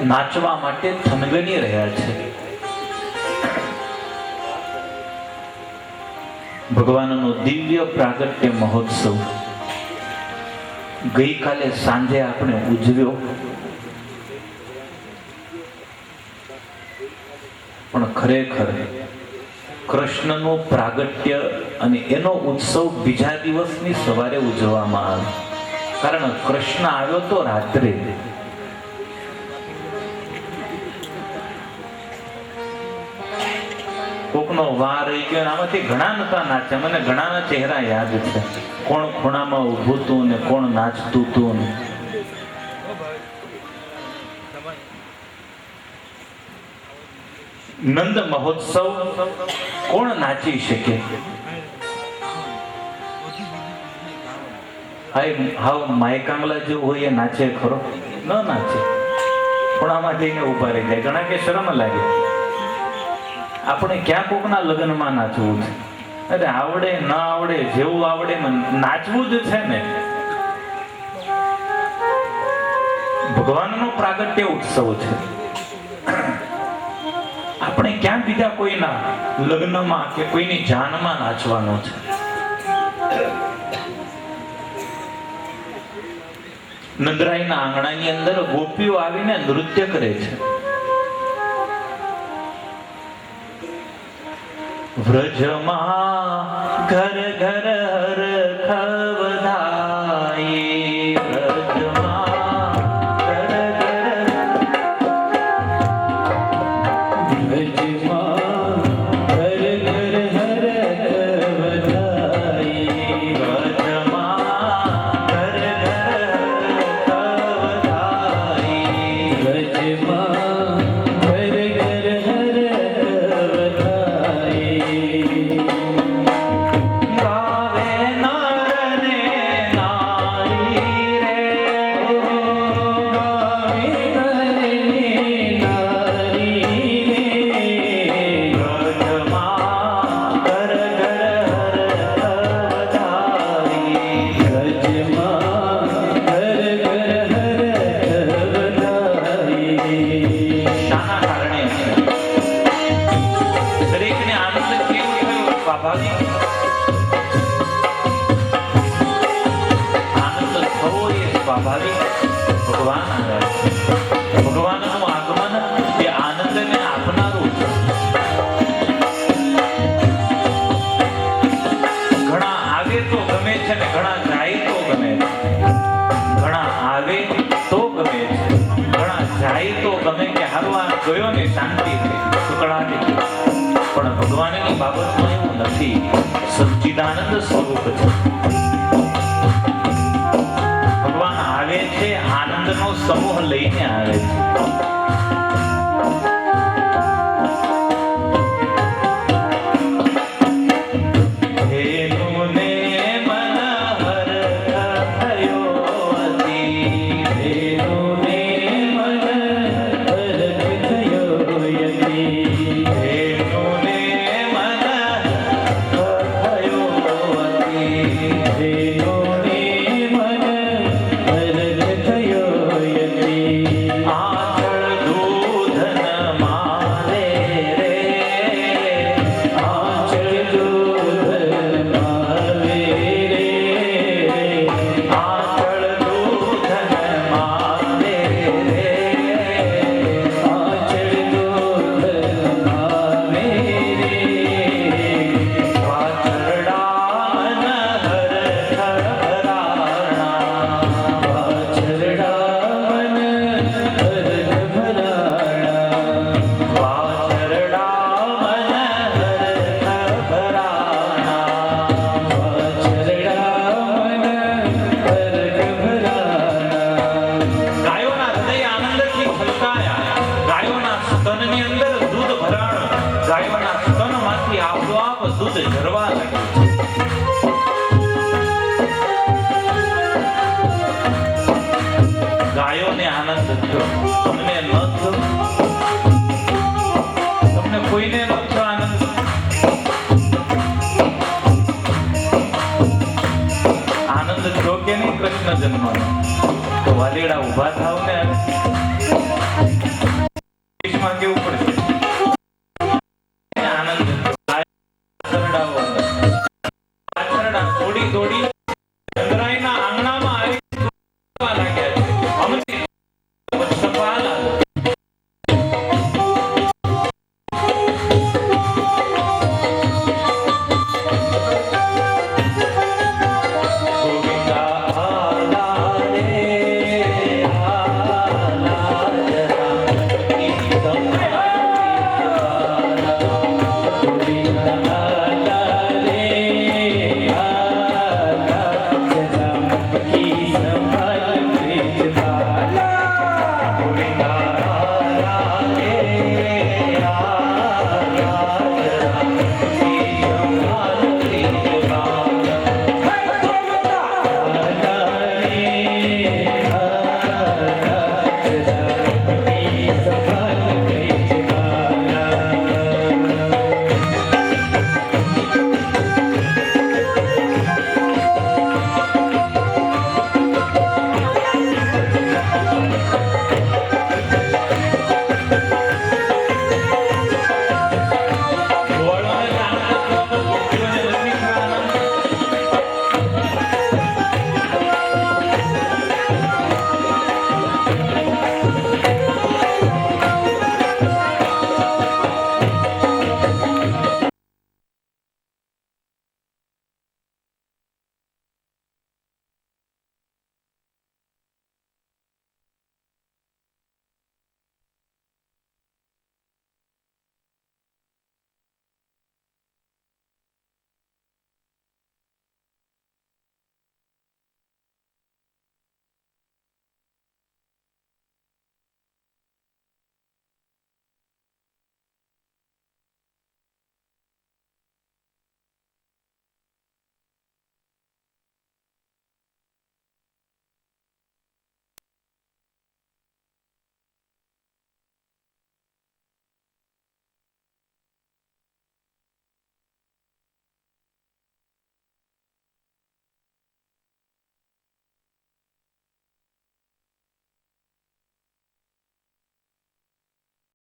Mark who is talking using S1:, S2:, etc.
S1: નાચવા માટે થનગની રહ્યા છે. ભગવાનનો દિવ્ય પ્રાગટ્ય મહોત્સવ. ગઈકાલે સાંજે આપણે ઉજવ્યો. પણ ખરેખર કૃષ્ણનું પ્રાગટ્ય અને એનો ઉત્સવ બીજા દિવસની સવારે ઉજવવામાં આવે. કારણ કૃષ્ણ આવ્યો તો રાત્રે. કોકનો વાર ગયો આમાંથી ઘણા નતા નાચ્યા. મને ઘણાના ચહેરા યાદ છે. કોણ ખૂણામાં ઊભું હતું ને કોણ નાચતું હતું ને નંદ મહોત્સવ કોણ નાચી શકે? હાવ માયકાંગલા જેવું હોય એ નાચે ખરો? ન નાચે. ખૂણામાં જઈને ઊભા રહી જાય. ઘણા કે શરમ લાગે. આપણે ક્યાં કોકના લગ્નમાં નાચવું છે? અરે આવડે, ના આવડે, જેવું આવડે નાચવું જ છે ને. ભગવાનનો પ્રાગટ્ય ઉત્સવ છે. આપણે ક્યાં બીજા કોઈના લગ્નમાં કે કોઈની જાનમાં નાચવાનો છે? નંદરાઈના આંગણાની અંદર ગોપીઓ આવીને નૃત્ય કરે છે. વ્રજમાં ઘર ઘર હર સ્વાભાવિક આનંદ થવો એ સ્વાભાવિક ભગવાન આપનારું ઘણા આવે તો ગમે છે ને ઘણા જાય તો ગમે છે. ઘણા આવે તો ગમે છે. ઘણા જાય તો ગમે કે હારવા ગયો ને શાંતિ સુકળાટી પણ ભગવાનની બાબતમાં નથી. સચ્ચિદાનંદ સ્વરૂપ છે. ભગવાન આવે છે આનંદનો સમૂહ લઈને આવે તમને આનંદ થયો. તમને ન થયો? તમને કોઈને ન થયો આનંદ? આનંદ થયો કે નહીં? કૃષ્ણ જન્મ તો વાલીડા ઊભા થાવ ને આનંદ કેવું થોડી થોડી